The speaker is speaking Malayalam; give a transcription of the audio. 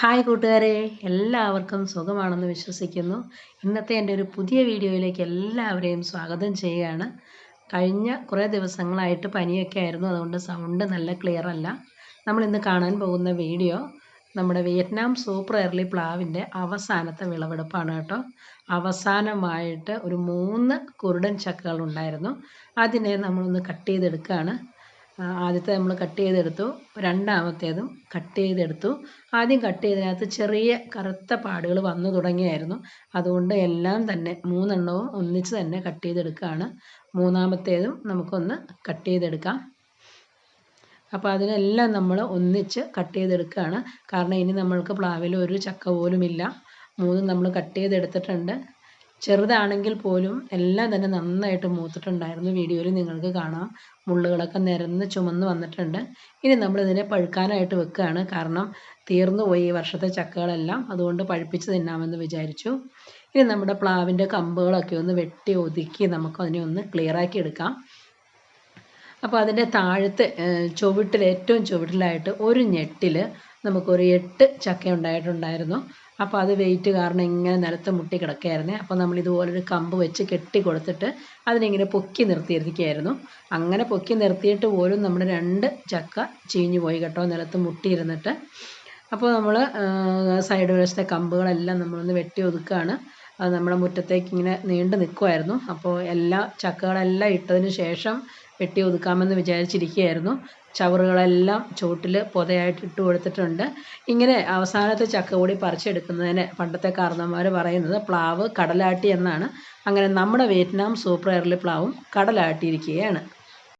ഹായ് കൂട്ടുകാരെ എല്ലാവർക്കും സുഖമാണെന്ന് വിശ്വസിക്കുന്നു. ഇന്നത്തെ എന്റെ ഒരു പുതിയ വീഡിയോയിലേക്ക് എല്ലാവരെയും സ്വാഗതം ചെയ്യുകയാണ്. കഴിഞ്ഞ കുറേ ദിവസങ്ങളായിട്ട് പനിയൊക്കെ ആയിരുന്നു അതുകൊണ്ട് സൗണ്ട് നല്ല ക്ലിയർ അല്ല. നമ്മൾ ഇന്ന് കാണാൻ പോകുന്ന വീഡിയോ നമ്മുടെ വിയറ്റ്നാം സൂപ്പർ എർലി പ്ലാവിന്റെ അവസാനത്തെ വിളവെടുപ്പാണ് കേട്ടോ. അവസാനമായിട്ട് ഒരു മൂന്ന് കുരുടൻ ചക്കകൾ ഉണ്ടായിരുന്നു. അതിനെ നമ്മളൊന്ന് കട്ട് ചെയ്തെടുക്കുകയാണ്. ആദ്യത്തെ നമ്മൾ കട്ട് ചെയ്തെടുത്തു. രണ്ടാമത്തേതും കട്ട് ചെയ്തെടുത്തു. ആദ്യം കട്ട് ചെയ്തതിനകത്ത് ചെറിയ കറുത്ത പാടുകൾ വന്നു തുടങ്ങിയായിരുന്നു. അതുകൊണ്ട് എല്ലാം തന്നെ മൂന്നെണ്ണവും ഒന്നിച്ച് തന്നെ കട്ട് ചെയ്തെടുക്കുകയാണ് മൂന്നാമത്തേതും നമുക്കൊന്ന് കട്ട് ചെയ്തെടുക്കാം. അപ്പോൾ അതിനെല്ലാം നമ്മൾ ഒന്നിച്ച് കട്ട് ചെയ്തെടുക്കുകയാണ് കാരണം ഇനി നമ്മൾക്ക് പ്ലാവിൽ ഒരു ചക്ക പോലുമില്ല. മൂന്നും നമ്മൾ കട്ട് ചെയ്തെടുത്തിട്ടുണ്ട്. ചെറുതാണെങ്കിൽ പോലും എല്ലാം തന്നെ നന്നായിട്ട് മൂത്തിട്ടുണ്ടായിരുന്നു. വീഡിയോയിൽ നിങ്ങൾക്ക് കാണാം. മുള്ളുകളൊക്കെ നിരന്ന് ചുമന്ന് വന്നിട്ടുണ്ട്. ഇനി നമ്മൾ ഇതിനെ പഴുക്കാനായിട്ട് വെക്കുകയാണ്. കാരണം തീർന്നു പോയി ഈ വർഷത്തെ ചക്കകളെല്ലാം. അതുകൊണ്ട് പഴുപ്പിച്ച് തിന്നാമെന്ന് വിചാരിച്ചു. ഇനി നമ്മുടെ പ്ലാവിന്റെ കമ്പുകളൊക്കെ ഒന്ന് വെട്ടി ഒതുക്കി നമുക്ക് അതിനെ ഒന്ന് ക്ലിയറാക്കി എടുക്കാം. അപ്പോൾ അതിന്റെ താഴത്തെ ചുവട്ടിൽ ഏറ്റവും ചുവട്ടിലായിട്ട് ഒരു ഞെട്ടിൽ നമുക്കൊരു എട്ട് ചക്ക ഉണ്ടായിട്ടുണ്ടായിരുന്നു അപ്പോൾ അത് വെയിറ്റ് കാരണം ഇങ്ങനെ നിലത്ത് മുട്ടി കിടക്കുകയായിരുന്നേ. അപ്പോൾ നമ്മൾ ഇതുപോലൊരു കമ്പ് വെച്ച് കെട്ടി കൊടുത്തിട്ട് അതിനിങ്ങനെ പൊക്കി നിർത്തിയിരിക്കുകയായിരുന്നു. അങ്ങനെ പൊക്കി നിർത്തിയിട്ട് പോലും നമ്മുടെ രണ്ട് ചക്ക ചീഞ്ഞു പോയി കേട്ടോ നിലത്ത് മുട്ടിയിരുന്നിട്ട്. അപ്പോൾ നമ്മൾ സൈഡ് വശത്തെ കമ്പുകളെല്ലാം നമ്മളൊന്ന് വെട്ടി ഒതുക്കുകയാണ് അത് നമ്മുടെ മുറ്റത്തേക്ക് ഇങ്ങനെ നീണ്ടു നിൽക്കുമായിരുന്നു അപ്പോൾ എല്ലാ ചക്കകളെല്ലാം ഇട്ടതിന് ശേഷം വെട്ടി ഒതുക്കാമെന്ന് വിചാരിച്ചിരിക്കുകയായിരുന്നു. ചവറുകളെല്ലാം ചുവട്ടിൽ പൊതയായിട്ട് ഇട്ട് കൊടുത്തിട്ടുണ്ട്. ഇങ്ങനെ അവസാനത്തെ ചക്ക കൂടി പറിച്ചെടുക്കുന്നതിന് പണ്ടത്തെ കാരണന്മാർ പറയുന്നത് പ്ലാവ് കടലാട്ടി എന്നാണ്. അങ്ങനെ നമ്മുടെ വിയറ്റ്നാം സൂപ്പർ എയർലി പ്ലാവും കടലാട്ടിയിരിക്കുകയാണ്.